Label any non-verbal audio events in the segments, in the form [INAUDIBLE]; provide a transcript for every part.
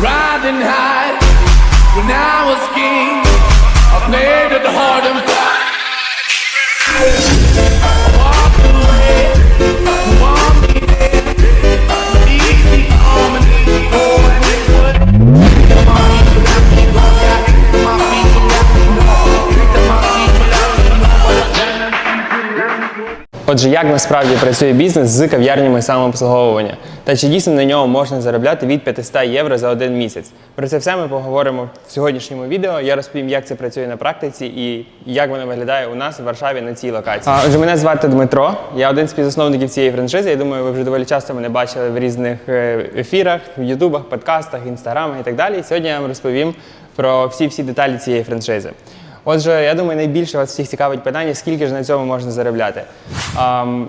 riding high. When I was king, I played at the hard and Отже, як насправді працює бізнес з кав'ярнями самообслуговування та чи дійсно на ньому можна заробляти від 500 євро за один місяць? Про це все ми поговоримо в сьогоднішньому відео. Я розповім, як це працює на практиці і як воно виглядає у нас в Варшаві на цій локації. Отже, мене звати Дмитро. Я один з співзасновників цієї франшизи. Я думаю, ви вже доволі часто мене бачили в різних е, ефірах, в ютубах, подкастах, інстаграмах і так далі. Сьогодні я вам розповім про всі-всі деталі цієї франшизи. Отже, я думаю, найбільше вас всіх цікавить питання, скільки ж на цьому можна заробляти. Ам,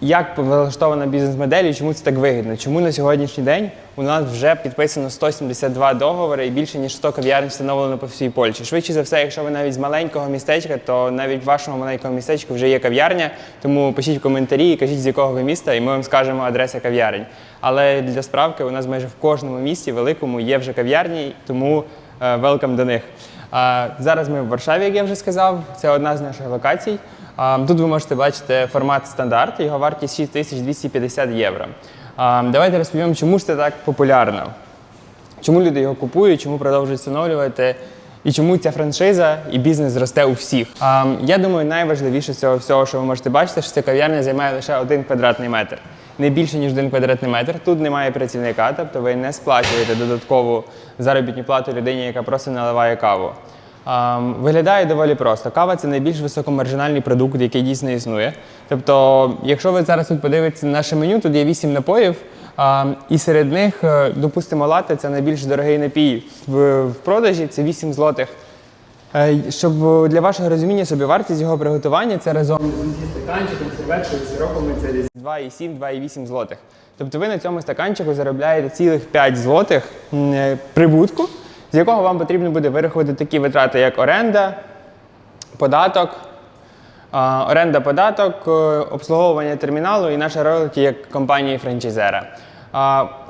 як влаштована бізнес-модель і чому це так вигідно? Чому на сьогоднішній день у нас вже підписано 172 договори і більше ніж 100 кав'ярень встановлено по всій Польщі? Швидше за все, якщо ви навіть з маленького містечка, то навіть в вашому маленькому містечку вже є кав'ярня. Тому пишіть в коментарі і кажіть, з якого ви міста, і ми вам скажемо адреса кав'ярень. Але для справки у нас майже в кожному місті великому є вже кав'ярні, тому велкам до них. Зараз ми в Варшаві, як я вже сказав, це одна з наших локацій. Тут ви можете бачити формат стандарт, його вартість 6250 євро. Давайте розповім, чому ж це так популярно. Чому люди його купують, чому продовжують встановлювати, і чому ця франшиза і бізнес росте у всіх. Я думаю, найважливіше цього всього, що ви можете бачити, що ця кав'ярня займає лише один квадратний метр. Не більше, ніж один квадратний метр. Тут немає працівника, тобто ви не сплачуєте додаткову заробітну плату людині, яка просто наливає каву. Виглядає доволі просто. Кава це найбільш високомаржинальний продукт, який дійсно існує. Тобто, якщо ви зараз тут подивитесь на наше меню, тут є 8 напоїв. І серед них, е, допустимо, латте це найбільш дорогий напій в продажі, це 8 злотих. Е, Щоб для вашого розуміння собі вартість його приготування це разом зі стаканчиком, серветкою, сиропами це десь 2,7-2,8 злотих. Тобто ви на цьому стаканчику заробляєте цілих 5 злотих е, прибутку, з якого вам потрібно буде вирахувати такі витрати, як оренда, податок, оренда податок, е, обслуговування терміналу і наша роялті як компанії франчайзера.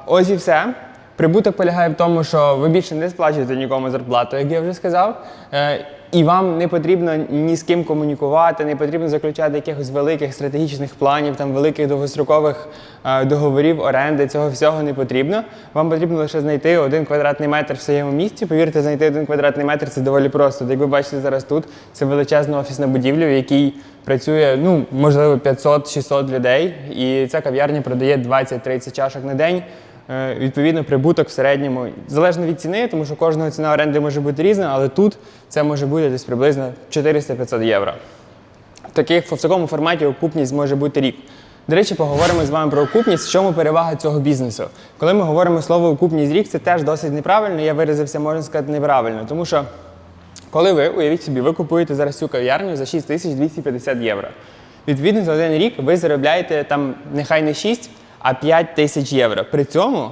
Ось і все. Прибуток полягає в тому, що ви більше не сплачуєте нікому зарплату, як я вже сказав. Е, І вам не потрібно ні з ким комунікувати, не потрібно заключати якихось великих стратегічних планів, там великих довгострокових е, договорів, оренди. Цього всього не потрібно. Вам потрібно лише знайти один квадратний метр в своєму місті. Повірте, знайти один квадратний метр це доволі просто. Як ви бачите зараз тут, це величезна офісна будівля, в якій працює ну можливо 500-600 людей, і ця кав'ярня продає 20-30 чашок на день. Е, Відповідно, прибуток в середньому залежно від ціни, тому що кожного ціна оренди може бути різна, але тут це може бути десь приблизно 400-500 євро. Таких, в такому форматі окупність може бути рік. До речі, поговоримо з вами про окупність. В чому перевага цього бізнесу? Коли ми говоримо слово окупність рік, це теж досить неправильно. Я виразився, можна сказати, неправильно, тому що коли ви, уявіть собі, ви купуєте зараз цю кав'ярню за 6250 євро. Відповідно, за один рік ви заробляєте там нехай не 6, а 5 тисяч євро. При цьому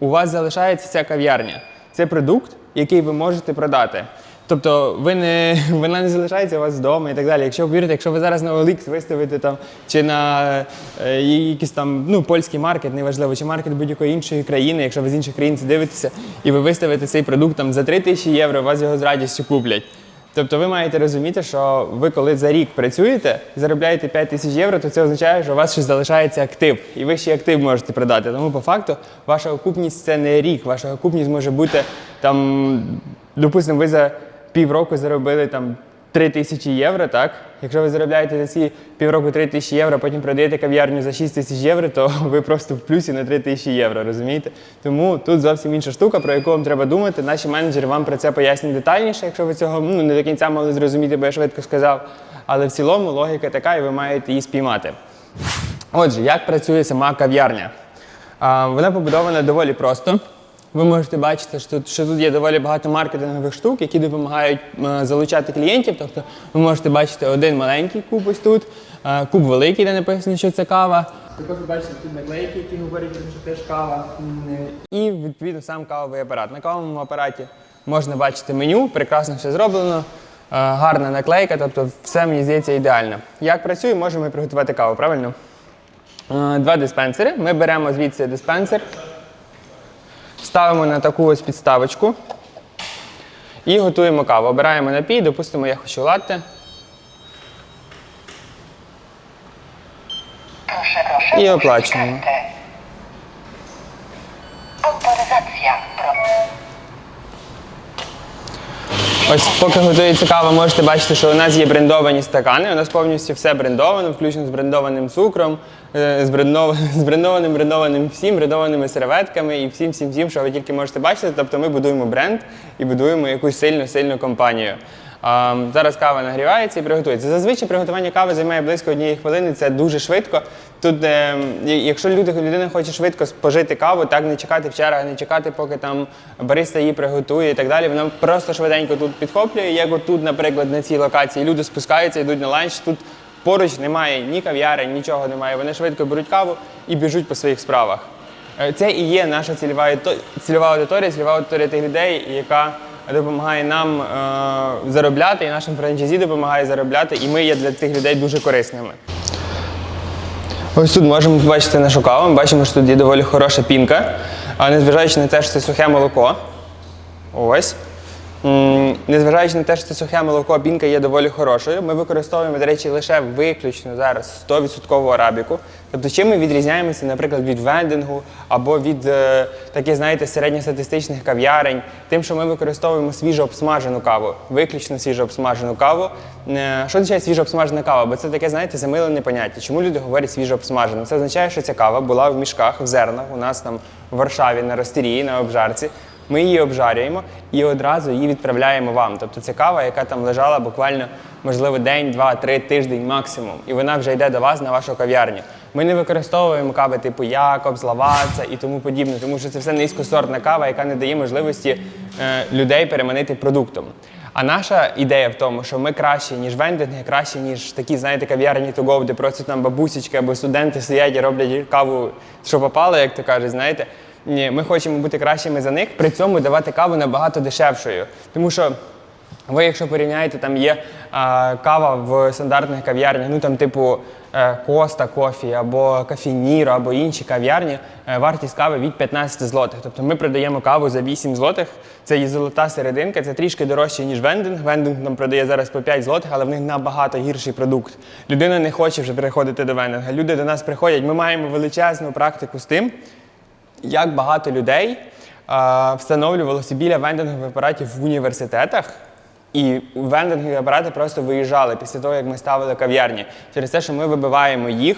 у вас залишається ця кав'ярня. Це продукт, який ви можете продати. Тобто ви не, [LAUGHS] вона не залишається у вас вдома і так далі. Якщо вірите, якщо ви зараз на OLX виставите там чи на е, якийсь там ну, польський маркет, неважливо, чи маркет будь-якої іншої країни, якщо ви з інших країн це дивитеся, і ви виставите цей продукт там за 3 тисячі євро, вас його з радістю куплять. Тобто ви маєте розуміти, що ви коли за рік працюєте і заробляєте 5 тисяч євро, то це означає, що у вас ще залишається актив, і ви ще актив можете продати. Тому по факту ваша окупність це не рік. Ваша окупність може бути там, допустимо, ви за півроку заробили там 3 тисячі євро, так? Якщо ви заробляєте за ці півроку 3 тисячі євро, потім продаєте кав'ярню за 6 тисяч євро, то [LAUGHS] ви просто в плюсі на 3 тисячі євро, розумієте? Тому тут зовсім інша штука, про яку вам треба думати. Наші менеджери вам про це пояснять детальніше, якщо ви цього ну, не до кінця могли зрозуміти, бо я швидко сказав. Але в цілому логіка така, і ви маєте її спіймати. Отже, як працює сама кав'ярня? Вона побудована доволі просто. Ви можете бачити, що тут, що тут є доволі багато маркетингових штук, які допомагають е, залучати клієнтів. Тобто ви можете бачити один маленький куб ось тут, е, куб великий, де написано, що це кава. Також ви бачите тут наклейки, які говорять, що теж кава. І відповідно сам кавовий апарат. На кавовому апараті можна бачити меню, прекрасно все зроблено. е, Гарна наклейка, тобто все мені здається ідеально. Як працює, можемо приготувати каву, правильно? Два диспенсери. Ми беремо звідси диспенсер, ставимо на таку ось підставочку і готуємо каву. Обираємо напій, допустимо, я хочу латте. І proszę. Ось поки готується кава, можете бачити, що у нас є брендовані стакани. У нас повністю все брендовано, включно з брендованим цукром, е, з, брендов... [LAUGHS] з брендованим, брендованим всім, брендованими серветками і всім, всім, всім, що ви тільки можете бачити. Тобто ми будуємо бренд і будуємо якусь сильну, сильну компанію. Зараз кава нагрівається і приготується. Зазвичай приготування кави займає близько однієї хвилини, це дуже швидко. Тут, е, якщо людина хоче швидко спожити каву, так не чекати в чергах, не чекати, поки там бариста її приготує і так далі. Вона просто швиденько тут підхоплює. Як от тут, наприклад, на цій локації люди спускаються, йдуть на ланч. Тут поруч немає ні кав'ярень, нічого немає. Вони швидко беруть каву і біжуть по своїх справах. Е, Це і є наша цільова, цільова аудиторія, цільова аудиторія тих людей, яка допомагає нам е, заробляти, і нашим франчайзі допомагає заробляти, і ми є для цих людей дуже корисними. Ось тут можемо побачити нашу каву. Ми бачимо, що тут є доволі хороша пінка, а незважаючи на те, що це сухе молоко. Ось. Незважаючи на те, що це сухе молоко, пінка є доволі хорошою. Ми використовуємо, до речі, лише виключно зараз 100% арабіку. Тобто, чим ми відрізняємося, наприклад, від вендингу або від е, таких, знаєте, середньостатистичних кав'ярень, тим, що ми використовуємо свіжо обсмажену каву, виключно свіжо обсмажену каву. Е, Що означає свіжо обсмажена кава? Бо це таке, знаєте, замилене поняття. Чому люди говорять свіжо обсмажено? Це означає, що ця кава була в мішках, в зернах, у нас там в Варшаві на ростерії, на обжарці. Ми її обжарюємо і одразу її відправляємо вам. Тобто це кава, яка там лежала буквально, можливо, день, два, три, тиждень максимум. І вона вже йде до вас на вашу кав'ярню. Ми не використовуємо кави типу Якобс, Лаваца і тому подібне, тому що це все низькосортна кава, яка не дає можливості е, людей переманити продуктом. А наша ідея в тому, що ми кращі, ніж вендинги, кращі, ніж такі, знаєте, кав'ярні go, де просто там бабусечки або студенти сидять і роблять каву, що попало, як то кажуть, знаєте. Ні, ми хочемо бути кращими за них, при цьому давати каву набагато дешевшою. Тому що ви, якщо порівняєте, там є а, кава в стандартних кав'ярнях, ну там типу е, Коста Кофі або Кафініро, або інші кав'ярні, е, вартість кави від 15 злотих. Тобто ми продаємо каву за 8 злотих. Це є золота серединка, це трішки дорожче, ніж вендинг. Вендинг нам продає зараз по 5 злотих, але в них набагато гірший продукт. Людина не хоче вже приходити до вендинга. Люди до нас приходять. Ми маємо величезну практику з тим, як багато людей а, встановлювалося біля вендингових апаратів в університетах. І вендингові апарати просто виїжджали після того, як ми ставили кав'ярні. Через те, що ми вибиваємо їх.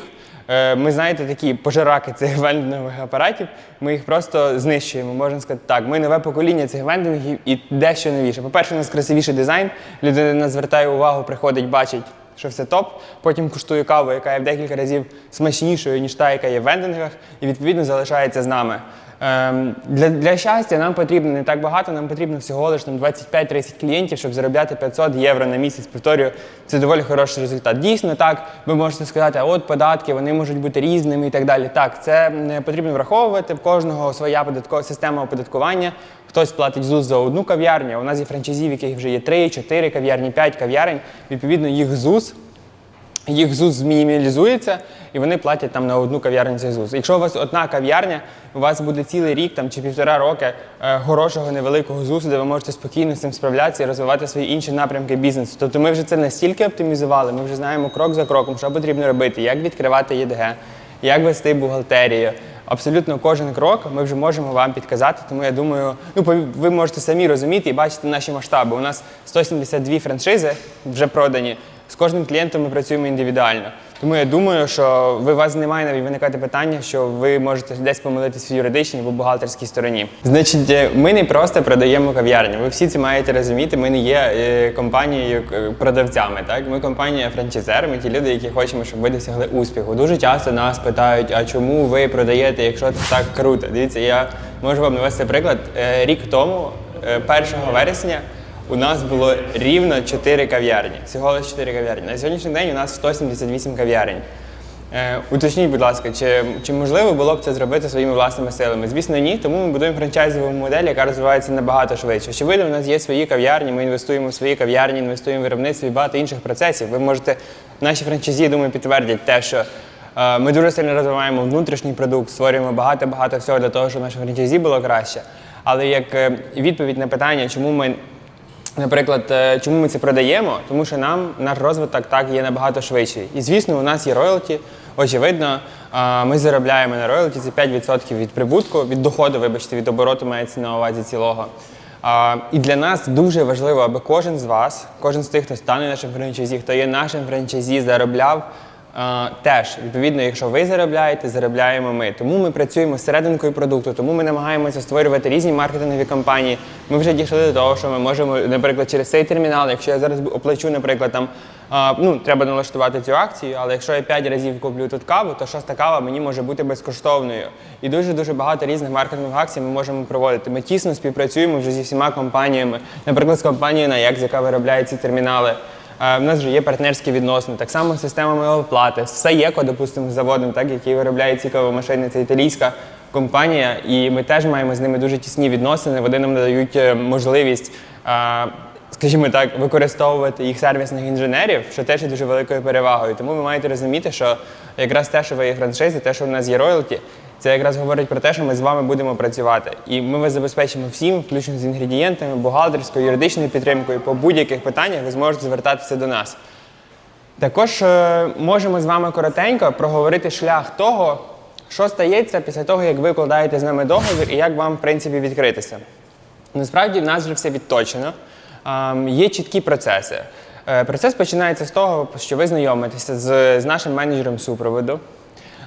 Е, Ми, знаєте, такі пожираки цих [LAUGHS] вендингових апаратів, ми їх просто знищуємо. Можна сказати так. Ми нове покоління цих вендингів і дещо новіше. По-перше, у нас красивіший дизайн. Людина звертає увагу, приходить, бачить, що все топ. Потім куштує каву, яка є в декілька разів смачнішою, ніж та, яка є в вендингах, і відповідно залишається з нами. Ем, для, для щастя нам потрібно не так багато, нам потрібно всього лише там 25-30 клієнтів, щоб заробляти 500 євро на місяць. Повторюю, це доволі хороший результат. Дійсно, так, ви можете сказати, а от податки вони можуть бути різними і так далі. Так, це не потрібно враховувати. В кожного своя податкова система оподаткування. Хтось платить ЗУС за одну кав'ярню. У нас є франчайзі, в яких вже є 3, 4 кав'ярні, 5 кав'ярень. Відповідно, їх ЗУС їх ЗУЗ мінімалізується, і вони платять там на одну кав'ярню цей ЗУЗ. Якщо у вас одна кав'ярня, у вас буде цілий рік там, чи півтора роки е, хорошого невеликого ЗУЗу, де ви можете спокійно з цим справлятися і розвивати свої інші напрямки бізнесу. Тобто ми вже це настільки оптимізували, ми вже знаємо крок за кроком, що потрібно робити, як відкривати ЄДГ, як вести бухгалтерію. Абсолютно кожен крок ми вже можемо вам підказати. Тому я думаю, ну ви можете самі розуміти і бачити наші масштаби. У нас 172 франшизи вже продані. З кожним клієнтом ми працюємо індивідуально. Тому я думаю, що ви вас немає навіть виникати питання, що ви можете десь помилитися в юридичній або бухгалтерській стороні. Значить, е, ми не просто продаємо кав'ярні. Ви всі це маєте розуміти. Ми не є е, компанією е, продавцями. Так, ми компанія франчайзер. Ми ті люди, які хочемо, щоб ви досягли успіху. Дуже часто нас питають, а чому ви продаєте, якщо це так круто? Дивіться, я можу вам навести приклад. Рік тому, е, 1 вересня. У нас було рівно 4 кав'ярні. Всього лише 4 кав'ярні. На сьогоднішній день у нас 178 кав'ярень. Е, уточніть, будь ласка, чи, чи можливо було б це зробити своїми власними силами? Звісно, ні, тому ми будуємо франчайзову модель, яка розвивається набагато швидше. Очевидно, у нас є свої кав'ярні, ми інвестуємо в свої кав'ярні, інвестуємо в виробництво і багато інших процесів. Ви можете, наші франчайзі, думаю, підтвердять те, що е, ми дуже сильно розвиваємо внутрішній продукт, створюємо багато-багато всього для того, щоб наше франчайзі було краще. Але як е, відповідь на питання, чому ми Наприклад, е, чому ми це продаємо? Тому що нам наш розвиток так є набагато швидший. І звісно, у нас є роялті. Очевидно, ми заробляємо на роялті це 5% від прибутку, від доходу, вибачте, від обороту мається на увазі цілого. І для нас дуже важливо, аби кожен з вас, кожен з тих, хто стане нашим франчайзі, хто є нашим франчайзі, заробляв теж. Відповідно, якщо ви заробляєте, заробляємо ми. Тому ми працюємо з серединкою продукту, тому ми намагаємося створювати різні маркетингові кампанії. Ми вже дійшли до того, що ми можемо, наприклад, через цей термінал, якщо я зараз оплачу, наприклад, там ну, треба налаштувати цю акцію, але якщо я 5 разів куплю тут каву, то шоста кава мені може бути безкоштовною. І дуже дуже багато різних маркетингових акцій ми можемо проводити. Ми тісно співпрацюємо вже зі всіма компаніями, наприклад, з компанією NAEX, яка виробляє ці термінали. В нас вже є партнерські відносини, так само з системами оплати. Саєко, допустимо, з заводом, так, який виробляє ці кавомашини, це італійська компанія, і ми теж маємо з ними дуже тісні відносини. Вони нам надають е, можливість, скажімо так, використовувати їх сервісних інженерів, що теж є дуже великою перевагою. Тому ви маєте розуміти, що якраз те, що ви є франшизі, те, що в нас є роялті, це якраз говорить про те, що ми з вами будемо працювати. І ми вас забезпечимо всім, включно з інгредієнтами, бухгалтерською, юридичною підтримкою. По будь-яких питаннях ви зможете звертатися до нас. Також е, можемо з вами коротенько проговорити шлях того, що стається після того, як ви вкладаєте з нами договір і як вам, в принципі, відкритися. Насправді в нас вже все відточено. Є чіткі процеси. Е, Процес починається з того, що ви знайомитеся з нашим менеджером супроводу.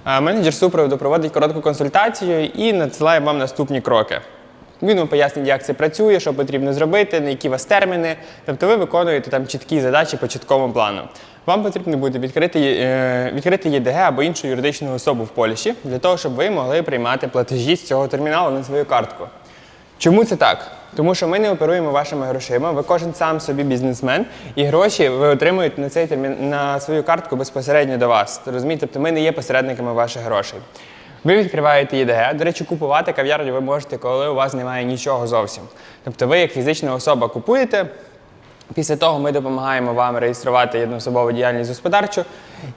Менеджер супроводу проводить коротку консультацію і надсилає вам наступні кроки. Він вам пояснить, як це працює, що потрібно зробити, на які у вас терміни. Тобто ви виконуєте там чіткі задачі по чіткому плану. Вам потрібно буде відкрити, е, відкрити ЄДГ або іншу юридичну особу в Польщі для того, щоб ви могли приймати платежі з цього терміналу на свою картку. Чому це так? Тому що ми не оперуємо вашими грошима, ви кожен сам собі бізнесмен, і гроші ви отримуєте на цей термін на свою картку безпосередньо до вас. Розумієте? Тобто ми не є посередниками ваших грошей. Ви відкриваєте ЄДГ. До речі, купувати кав'ярню ви можете, коли у вас немає нічого зовсім. Тобто ви, як фізична особа, купуєте. Після того ми допомагаємо вам реєструвати jednoособову діяльність господарчу,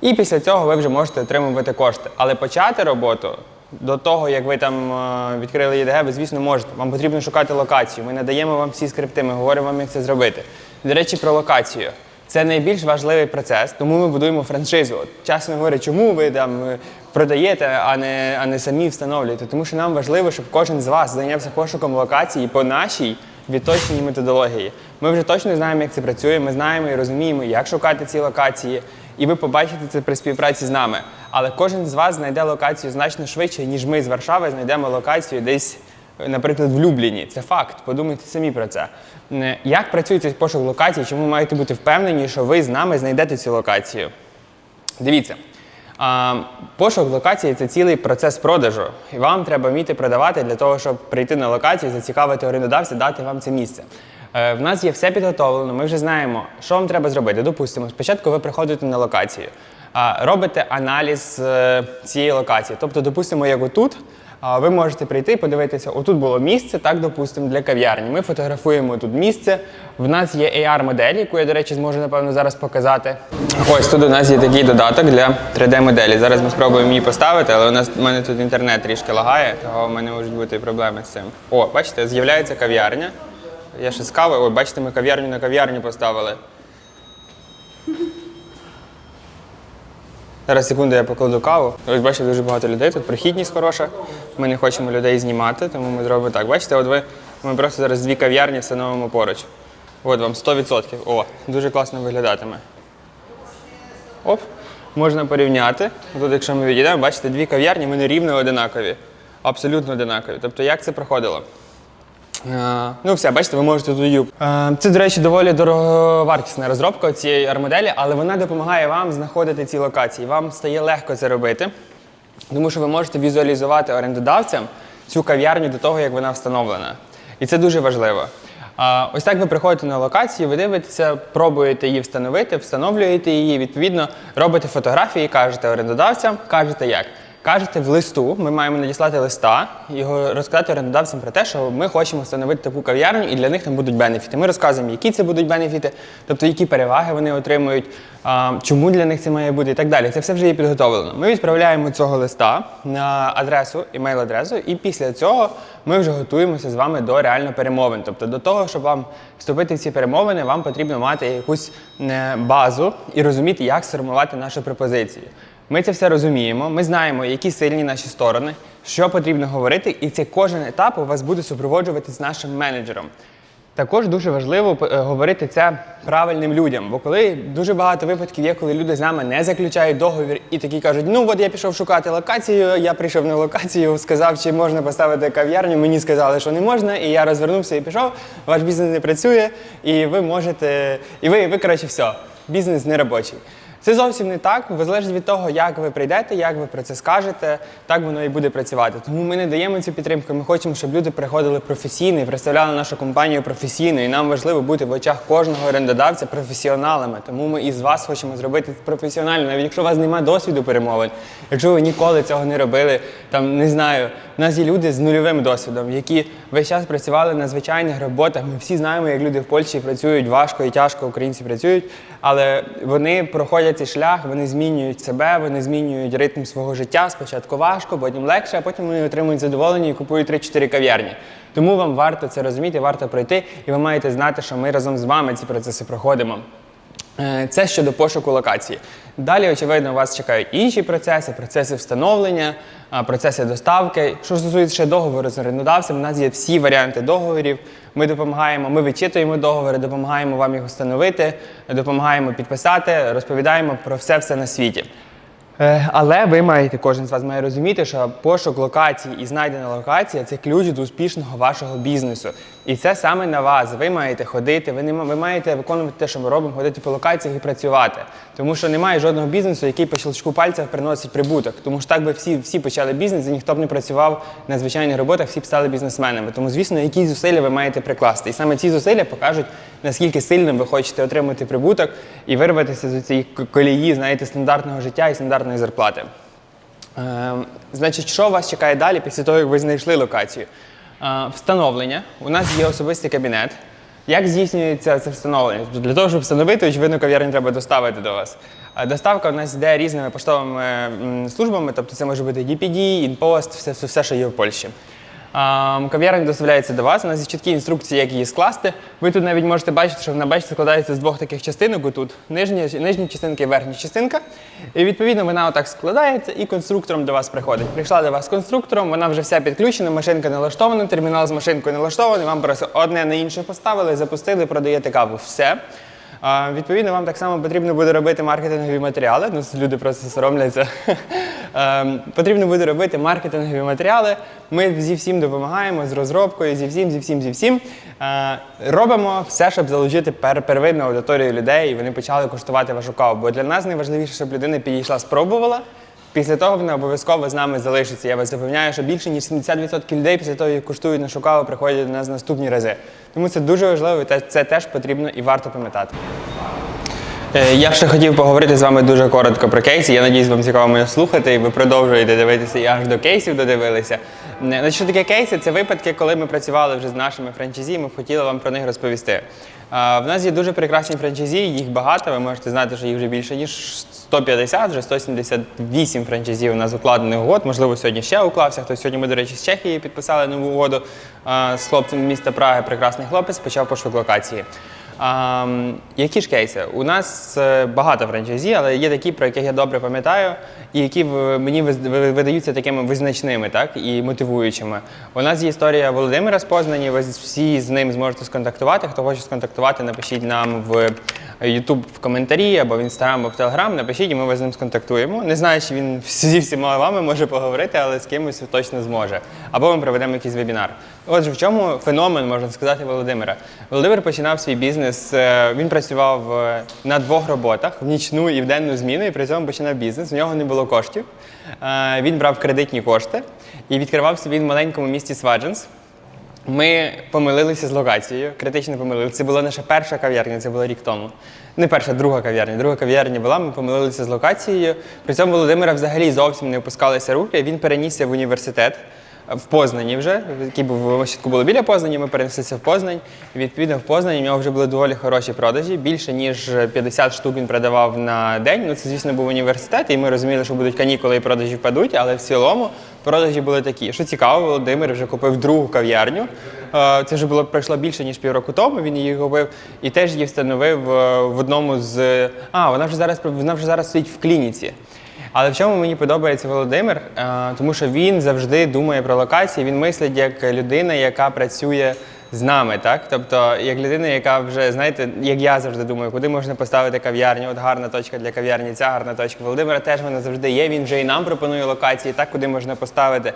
і після цього ви вже можете отримувати кошти. Але почати роботу до того, як ви там е, відкрили ЄДГ, ви, звісно, можете. Вам потрібно шукати локацію. Ми надаємо вам всі скрипти, ми говоримо вам, як це зробити. До речі, про локацію. Це найбільш важливий процес, тому ми будуємо франшизу. От, чесно говоря, чому ви там е, продаєте, а не, а не самі встановлюєте? Тому що нам важливо, щоб кожен з вас зайнявся пошуком локації по нашій відточеній методології. Ми вже точно знаємо, як це працює. Ми знаємо і розуміємо, як шукати ці локації. І ви побачите це при співпраці з нами. Але кожен з вас знайде локацію значно швидше, ніж ми з Варшави знайдемо локацію десь, е, наприклад, в Любліні. Це факт. Подумайте самі про це. Е, Як працює цей пошук локації? Чому маєте бути впевнені, що ви з нами знайдете цю локацію? Дивіться. Пошук локації це цілий процес продажу. І вам треба вміти продавати для того, щоб прийти на локацію, зацікавити орендодавця, дати вам це місце. Е, в нас є все підготовлено, ми вже знаємо, що вам треба зробити. Допустимо, спочатку ви приходите на локацію, робите аналіз е, цієї локації. Тобто, допустимо, як отут, ви можете прийти і подивитися, отут було місце, так, допустимо, для кав'ярні. Ми фотографуємо тут місце. В нас є AR-модель, яку я, до речі, зможу, напевно, зараз показати. Ось тут у нас є такий додаток для 3D-моделі. Зараз ми спробуємо її поставити, але у нас у мене тут інтернет трішки лагає, того в мене можуть бути проблеми з цим. О, бачите, з'являється кав'ярня. Я ще з кави. Ой, бачите, ми кав'ярню на кав'ярню поставили. Зараз секунду я покладу каву. Ось бачите, дуже багато людей. Тут прихідність хороша. Ми не хочемо людей знімати, тому ми зробимо так. Бачите, от ви ми просто зараз дві кав'ярні встановимо поруч. От вам 100%. О, дуже класно виглядатиме. Оп, можна порівняти. Тут, якщо ми відійдемо, бачите, дві кав'ярні, вони рівно одинакові. Абсолютно одинакові. Тобто, як це проходило? Е, Ну, все, бачите, ви можете тут її. Е, Це, до речі, доволі дороговартісна розробка цієї армоделі, але вона допомагає вам знаходити ці локації. Вам стає легко це робити, тому що ви можете візуалізувати орендодавцям цю кав'ярню до того, як вона встановлена. І це дуже важливо. Ось так ви приходите на локацію, ви дивитеся, пробуєте її встановити, встановлюєте її, відповідно, робите фотографії, кажете орендодавцям, кажете як. Кажете в листу, ми маємо надіслати листа, його розказати орендодавцям про те, що ми хочемо встановити таку кав'ярню, і для них там будуть бенефіти. Ми розказуємо, які це будуть бенефіти, тобто які переваги вони отримують, чому для них це має бути і так далі. Це все вже є підготовлено. Ми відправляємо цього листа на адресу, імейл-адресу, і після цього ми вже готуємося з вами до реально перемовин. Тобто до того, щоб вам вступити в ці перемовини, вам потрібно мати якусь е, базу і розуміти, як сформувати нашу пропозицію. Ми це все розуміємо, ми знаємо, які сильні наші сторони, що потрібно говорити, і це кожен етап у вас буде супроводжувати з нашим менеджером. Також дуже важливо е, говорити це правильним людям, бо коли дуже багато випадків є, коли люди з нами не заключають договір і такі кажуть, ну от я пішов шукати локацію, я прийшов на локацію, сказав, чи можна поставити кав'ярню, мені сказали, що не можна, і я розвернувся і пішов, ваш бізнес не працює, і ви можете, і ви, ви коротше, все, бізнес не робочий. Це зовсім не так. Ви залежить від того, як ви прийдете, як ви про це скажете, так воно і буде працювати. Тому ми не даємо цю підтримку. Ми хочемо, щоб люди приходили професійно і представляли нашу компанію професійно. І нам важливо бути в очах кожного орендодавця професіоналами. Тому ми із вас хочемо зробити професіонально, навіть якщо у вас немає досвіду перемовин, якщо ви ніколи цього не робили, там не знаю. У нас є люди з нульовим досвідом, які весь час працювали на звичайних роботах. Ми всі знаємо, як люди в Польщі працюють важко і тяжко, українці працюють, але вони проходять цей шлях, вони змінюють себе, вони змінюють ритм свого життя. Спочатку важко, потім легше, а потім вони отримують задоволення і купують 3-4 кав'ярні. Тому вам варто це розуміти, варто пройти, і ви маєте знати, що ми разом з вами ці процеси проходимо. Е, Це щодо пошуку локації. Далі, очевидно, вас чекають інші процеси, процеси встановлення, процеси доставки. Що стосується договору з орендодавцем, у нас є всі варіанти договорів. Ми допомагаємо, ми вичитуємо договори, допомагаємо вам їх встановити, допомагаємо підписати, розповідаємо про все все на світі. Е, Але ви маєте, кожен з вас має розуміти, що пошук локації і знайдена локація це ключ до успішного вашого бізнесу. І це саме на вас. Ви маєте ходити, ви не ви маєте виконувати те, що ми робимо, ходити по локаціях і працювати. Тому що немає жодного бізнесу, який по щелчку пальця приносить прибуток. Тому що так би всі, всі почали бізнес, і ніхто б не працював на звичайних роботах, всі б стали бізнесменами. Тому, звісно, які зусилля ви маєте прикласти. І саме ці зусилля покажуть, наскільки сильним ви хочете отримати прибуток і вирватися з цієї колії, знаєте, стандартного життя і стандартної зарплати. Ем, Значить, що вас чекає далі після того, як ви знайшли локацію? Е, Встановлення. У нас є особистий кабінет. Як здійснюється це встановлення? Для того, щоб встановити, очевидно, кав'ярню треба доставити до вас. Е, Доставка у нас йде різними поштовими службами, тобто це може бути DPD, InPost, все, все, все що є в Польщі. Кав'ярня доставляється до вас. У нас є чіткі інструкції, як її скласти. Ви тут навіть можете бачити, що вона бачите, складається з двох таких частинок. Тут нижня, нижня частинка і верхня частинка. І відповідно вона отак складається і конструктором до вас приходить. Прийшла до вас конструктором, вона вже вся підключена, машинка налаштована, термінал з машинкою налаштований. Вам просто одне на інше поставили, запустили, продаєте каву. Все. Відповідно, вам так само потрібно буде робити маркетингові матеріали. Ну, люди просто соромляться. Ем, Потрібно буде робити маркетингові матеріали. Ми зі всім допомагаємо з розробкою, зі всім, зі всім, зі всім. Е, Робимо все, щоб залучити первинну аудиторію людей, і вони почали куштувати вашу каву. Бо для нас найважливіше, щоб людина підійшла, спробувала. Після того вона обов'язково з нами залишиться. Я вас запевняю, що більше ніж 70% людей після того, як куштують нашу каву, приходять до нас наступні рази. Тому це дуже важливо, і це теж потрібно і варто пам'ятати. Е, Я ще хотів поговорити з вами дуже коротко про кейси. Я надіюсь, вам цікаво мене слухати, і ви продовжуєте дивитися і аж до кейсів додивилися. Е, що таке кейси? Це випадки, коли ми працювали вже з нашими франчайзі, ми хотіли вам про них розповісти. В нас є дуже прекрасні франчайзі, їх багато. Ви можете знати, що їх вже більше ніж 150, вже 178 франчайзів у нас укладених угод. Можливо, сьогодні ще уклався. Хтось сьогодні ми, до речі, з Чехії підписали нову угоду з хлопцем міста Праги. Прекрасний хлопець почав пошук локації. А, які ж кейси? У нас е, багато франчайзі, але є такі, про яких я добре пам'ятаю, і які мені видаються такими визначними так, і мотивуючими. У нас є історія Володимира з Познані, ви всі з ним зможете сконтактувати. Хто хоче сконтактувати, напишіть нам в YouTube в коментарі або в Instagram, або в Telegram, напишіть, і ми вас з ним сконтактуємо. Не знаю, чи він [LAUGHS] зі всіма вами може поговорити, але з кимось точно зможе. Або ми проведемо якийсь вебінар. Отже, в чому феномен, можна сказати, Володимира? Володимир починав свій бізнес. Е, Він працював е, на двох роботах в нічну і в денну зміну, і при цьому починав бізнес. У нього не було коштів. Е, Він брав кредитні кошти і відкривав собі в маленькому місті Свадженс. Ми помилилися з локацією, критично помилилися. Це була наша перша кав'ярня, це було рік тому. Не перша, друга кав'ярня. Друга кав'ярня була, ми помилилися з локацією. При цьому Володимира взагалі зовсім не опускалися руки. Він перенісся в університет в Познані вже, який був було біля Познані, ми перенеслися в Познань. Відповідно в Познані в нього вже були доволі хороші продажі. Більше ніж 50 штук він продавав на день. Ну це, звісно, був університет, і ми розуміли, що будуть канікули і продажі впадуть, але в цілому продажі були такі. Що цікаво, Володимир вже купив другу кав'ярню. Е, Це вже було пройшло більше ніж півроку тому. Він її купив і теж її встановив е, в одному з. А, вона вже зараз вона вже зараз стоїть в клініці. Але в чому мені подобається Володимир? Е, Тому що він завжди думає про локації, він мислить як людина, яка працює з нами, так? Тобто, як людина, яка вже, знаєте, як я завжди думаю, куди можна поставити кав'ярню, от гарна точка для кав'ярні, ця гарна точка. Володимира теж вона завжди є. Він вже і нам пропонує локації, так куди можна поставити.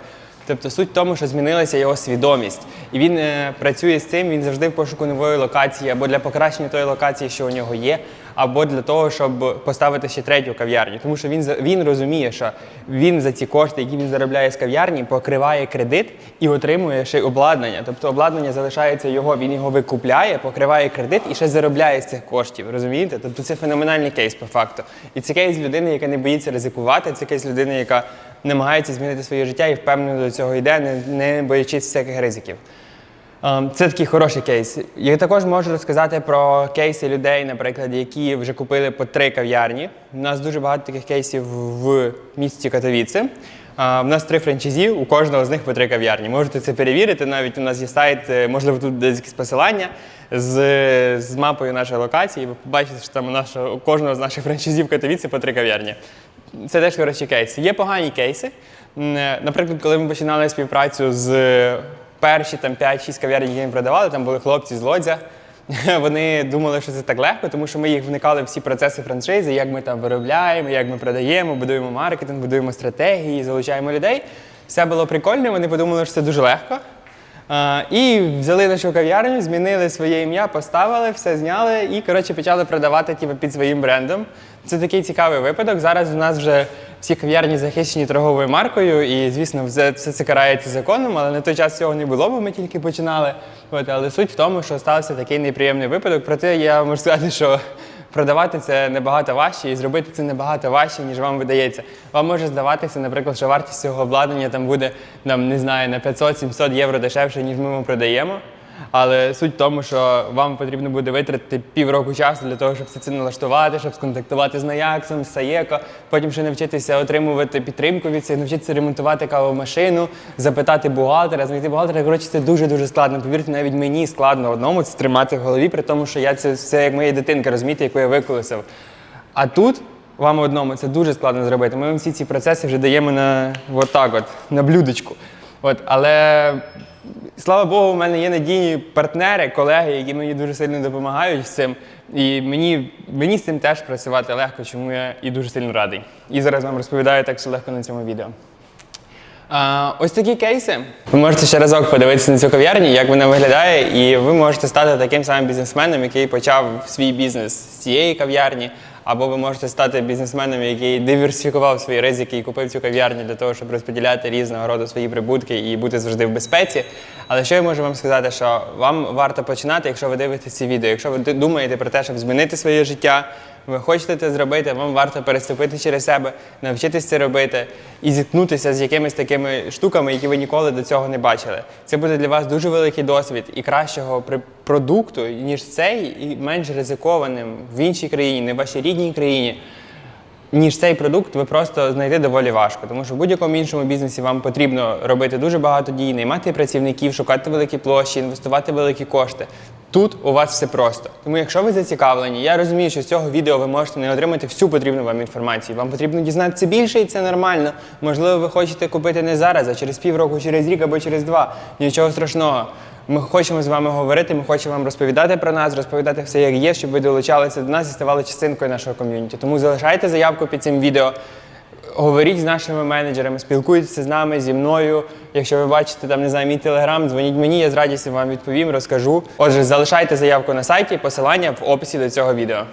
Тобто суть в тому, що змінилася його свідомість, і він е, працює з цим. Він завжди в пошуку нової локації або для покращення тої локації, що у нього є, або для того, щоб поставити ще третю кав'ярню. Тому що він він розуміє, що він за ці кошти, які він заробляє з кав'ярні, покриває кредит і отримує ще й обладнання. Тобто обладнання залишається його, він його викупляє, покриває кредит і ще заробляє з цих коштів. Розумієте? Тобто це феноменальний кейс по факту. І це кейс людини, яка не боїться ризикувати. Це кейс людини, яка намагається змінити своє життя і впевнено до цього йде, не, не боячись всяких ризиків. Ем, Це такий хороший кейс. Я також можу розказати про кейси людей, наприклад, які вже купили по три кав'ярні. У нас дуже багато таких кейсів в місті Катовіце. А, В нас три франчайзі, у кожного з них по три кав'ярні. Можете це перевірити. Навіть у нас є сайт, е, можливо, тут десь якісь посилання з, з мапою нашої локації. Ви побачите, що там у, нашого, у кожного з наших франчайзів в Катовіці по три кав'ярні. Це теж хороші кейси. Є погані кейси. Е, Наприклад, коли ми починали співпрацю з перші там 5-6 кав'ярень, які ми продавали, там були хлопці з Лодзя. [LAUGHS] Вони думали, що це так легко, тому що ми їх вникали в всі процеси франшизи, як ми там виробляємо, як ми продаємо, будуємо маркетинг, будуємо стратегії, залучаємо людей. Все було прикольно, вони подумали, що це дуже легко. А, і взяли нашу кав'ярню, змінили своє ім'я, поставили, все зняли і коротше почали продавати типу, під своїм брендом. Це такий цікавий випадок. Зараз у нас вже всі кав'ярні захищені торговою маркою, і звісно, все, це карається законом, але на той час цього не було, бо ми тільки починали. От, але суть в тому, що стався такий неприємний випадок. Проте я можу сказати, що продавати це набагато важче і зробити це набагато важче, ніж вам видається. Вам може здаватися, наприклад, що вартість цього обладнання там буде там, не знаю, на 500-700 євро дешевше, ніж ми вам продаємо. Але суть в тому, що вам потрібно буде витратити півроку часу для того, щоб все це налаштувати, щоб сконтактувати з Наяксом, з Саєко, потім ще навчитися отримувати підтримку від цих, навчитися ремонтувати кавомашину, запитати бухгалтера, знайти бухгалтера. Коротше, це дуже-дуже складно. Повірте, навіть мені складно одному це тримати в голові, при тому, що я це все як моя дитинка, розумієте, яку я виколесив. А тут вам одному це дуже складно зробити. Ми вам всі ці процеси вже даємо на от так от, на блюдечку. От, але слава Богу, в мене є надійні партнери, колеги, які мені дуже сильно допомагають з цим. І мені, мені з цим теж працювати легко, чому я і дуже сильно радий. І зараз вам розповідаю так все легко на цьому відео. А, ось такі кейси. Ви можете ще разок подивитися на цю кав'ярню, як вона виглядає, і ви можете стати таким самим бізнесменом, який почав свій бізнес з цієї кав'ярні, або ви можете стати бізнесменом, який диверсифікував свої ризики і купив цю кав'ярню для того, щоб розподіляти різного роду свої прибутки і бути завжди в безпеці. Але що я можу вам сказати, що вам варто починати, якщо ви дивитеся ці відео, якщо ви думаєте про те, щоб змінити своє життя. Ви хочете це зробити, вам варто переступити через себе, навчитися це робити і зіткнутися з якимись такими штуками, які ви ніколи до цього не бачили. Це буде для вас дуже великий досвід і кращого продукту, ніж цей, і менш ризикованим в іншій країні, не в вашій рідній країні. Ніж цей продукт ви просто знайти доволі важко, тому що в будь-якому іншому бізнесі вам потрібно робити дуже багато дій, наймати працівників, шукати великі площі, інвестувати великі кошти. Тут у вас все просто. Тому, якщо ви зацікавлені, я розумію, що з цього відео ви можете не отримати всю потрібну вам інформацію. Вам потрібно дізнатися більше, і це нормально. Можливо, ви хочете купити не зараз, а через півроку, через рік або через два. Нічого страшного. Ми хочемо з вами говорити, ми хочемо вам розповідати про нас, розповідати все, як є, щоб ви долучалися до нас і ставали частинкою нашого ком'юніті. Тому залишайте заявку під цим відео. Говоріть з нашими менеджерами, спілкуйтеся з нами, зі мною. Якщо ви бачите там, не знаю, мій телеграм, дзвоніть мені, я з радістю вам відповім, розкажу. Отже, залишайте заявку на сайті, посилання в описі до цього відео.